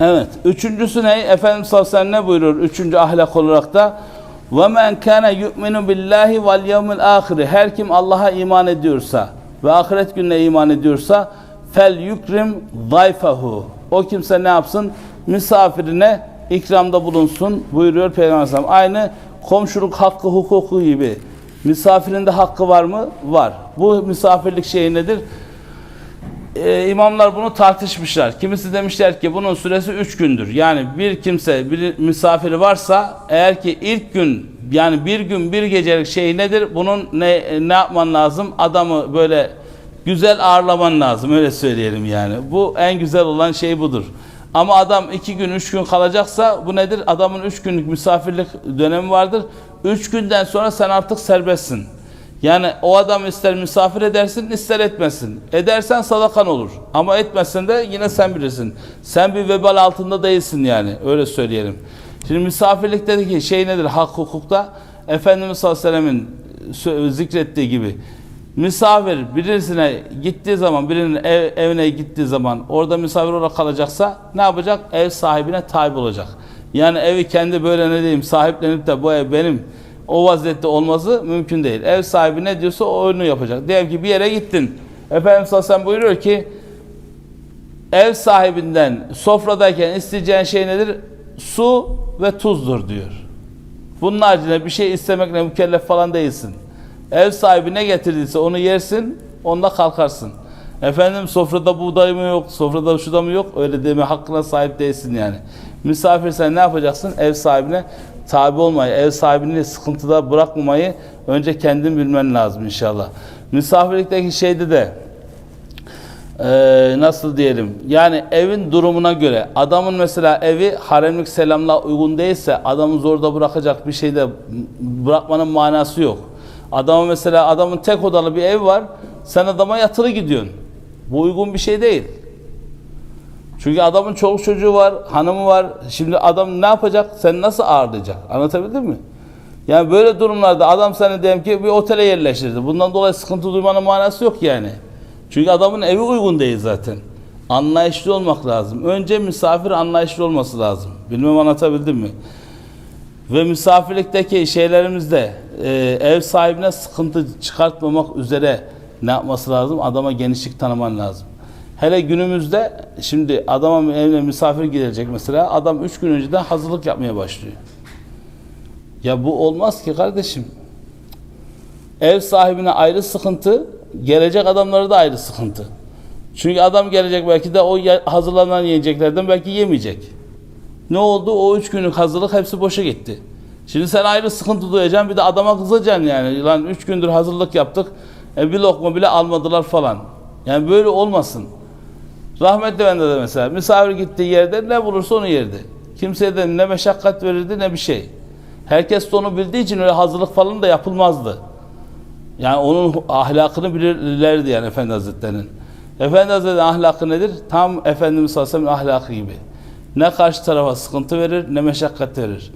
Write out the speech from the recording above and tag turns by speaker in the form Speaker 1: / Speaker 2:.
Speaker 1: Evet. Üçüncüsü ne? Efendimiz sallallahu aleyhi ne buyurur? Üçüncü ahlak olarak da ve men kana yu'minu billahi vel yevmil. Her kim Allah'a iman ediyorsa ve ahiret gününe iman ediyorsa fel yukrim zayfahu. O kimse ne yapsın? Misafirine ikramda bulunsun buyuruyor Peygamber Efendimiz. Aynı komşuluk hakkı hukuku gibi. Misafirinde hakkı var mı? Var. Bu misafirlik şeyi nedir? Ee, imamlar bunu tartışmışlar. Kimisi demişler ki bunun süresi üç gündür. Yani bir kimse bir misafiri varsa eğer ki ilk gün yani bir gün bir gecelik şey nedir? Bunun ne ne yapman lazım? Adamı böyle güzel ağırlaman lazım öyle söyleyelim yani. Bu en güzel olan şey budur. Ama adam iki gün üç gün kalacaksa bu nedir? Adamın üç günlük misafirlik dönemi vardır. Üç günden sonra sen artık serbestsin. Yani o adam ister misafir edersin ister etmesin. Edersen sadakan olur. Ama etmezsen de yine sen bilirsin. Sen bir vebal altında değilsin yani. Öyle söyleyelim. Şimdi misafirlikteki şey nedir hak hukukta? Efendimiz sallallahu aleyhi ve sellemin sö- zikrettiği gibi. Misafir birisine gittiği zaman, birinin ev, evine gittiği zaman orada misafir olarak kalacaksa ne yapacak? Ev sahibine tabi olacak. Yani evi kendi böyle ne diyeyim sahiplenip de bu ev benim o vaziyette olması mümkün değil. Ev sahibi ne diyorsa o onu yapacak. Diyelim ki bir yere gittin. Efendimiz sellem buyuruyor ki ev sahibinden sofradayken isteyeceğin şey nedir? Su ve tuzdur diyor. Bunun haricinde bir şey istemekle mükellef falan değilsin. Ev sahibi ne getirdiyse onu yersin, onda kalkarsın. Efendim sofrada buğday mı yok, sofrada şu da mı yok öyle deme hakkına sahip değilsin yani. Misafir sen ne yapacaksın? Ev sahibine tabi olmayı, ev sahibini sıkıntıda bırakmamayı önce kendin bilmen lazım inşallah. Misafirlikteki şeyde de ee, nasıl diyelim yani evin durumuna göre adamın mesela evi haremlik selamla uygun değilse adamı zorda bırakacak bir şeyde bırakmanın manası yok. Adamın mesela adamın tek odalı bir ev var sen adama yatılı gidiyorsun. Bu uygun bir şey değil. Çünkü adamın çoluk çocuğu var, hanımı var. Şimdi adam ne yapacak? Sen nasıl ağırlayacak? Anlatabildim mi? Yani böyle durumlarda adam seni diyelim ki bir otele yerleştirdi. Bundan dolayı sıkıntı duymanın manası yok yani. Çünkü adamın evi uygun değil zaten. Anlayışlı olmak lazım. Önce misafir anlayışlı olması lazım. Bilmem anlatabildim mi? Ve misafirlikteki şeylerimizde e, ev sahibine sıkıntı çıkartmamak üzere ne yapması lazım? Adama genişlik tanıman lazım. Hele günümüzde şimdi adama evine misafir gelecek mesela adam üç gün önceden hazırlık yapmaya başlıyor. Ya bu olmaz ki kardeşim. Ev sahibine ayrı sıkıntı, gelecek adamlara da ayrı sıkıntı. Çünkü adam gelecek belki de o hazırlanan yiyeceklerden belki yemeyecek. Ne oldu? O üç günlük hazırlık hepsi boşa gitti. Şimdi sen ayrı sıkıntı duyacaksın bir de adama kızacaksın yani. Lan üç gündür hazırlık yaptık. E bir lokma bile almadılar falan. Yani böyle olmasın. Rahmetli bende de mesela misafir gittiği yerde ne bulursa onu yerdi. Kimseye de ne meşakkat verirdi ne bir şey. Herkes de onu bildiği için öyle hazırlık falan da yapılmazdı. Yani onun ahlakını bilirlerdi yani Efendi Hazretleri'nin. Efendi Hazretleri'nin ahlakı nedir? Tam Efendimiz sallallahu aleyhi ve sellem ahlakı gibi. Ne karşı tarafa sıkıntı verir ne meşakkat verir.